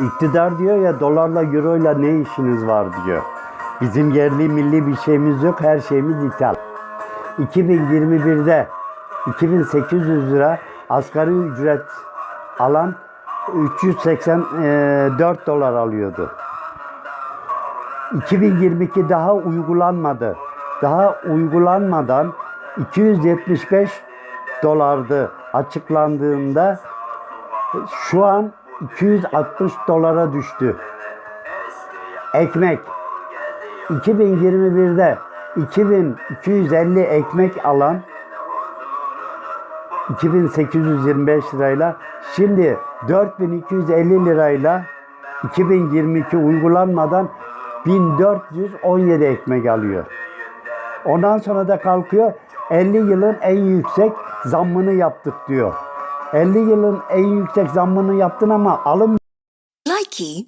İktidar diyor ya dolarla euroyla ne işiniz var diyor. Bizim yerli milli bir şeyimiz yok her şeyimiz ithal. 2021'de 2800 lira asgari ücret alan 384 dolar alıyordu. 2022 daha uygulanmadı. Daha uygulanmadan 275 dolardı açıklandığında şu an 260 dolara düştü. Ekmek 2021'de 2250 ekmek alan 2825 lirayla şimdi 4250 lirayla 2022 uygulanmadan 1417 ekmek alıyor. Ondan sonra da kalkıyor 50 yılın en yüksek zammını yaptık diyor. 50 yılın en yüksek zammını yaptın ama alım Likey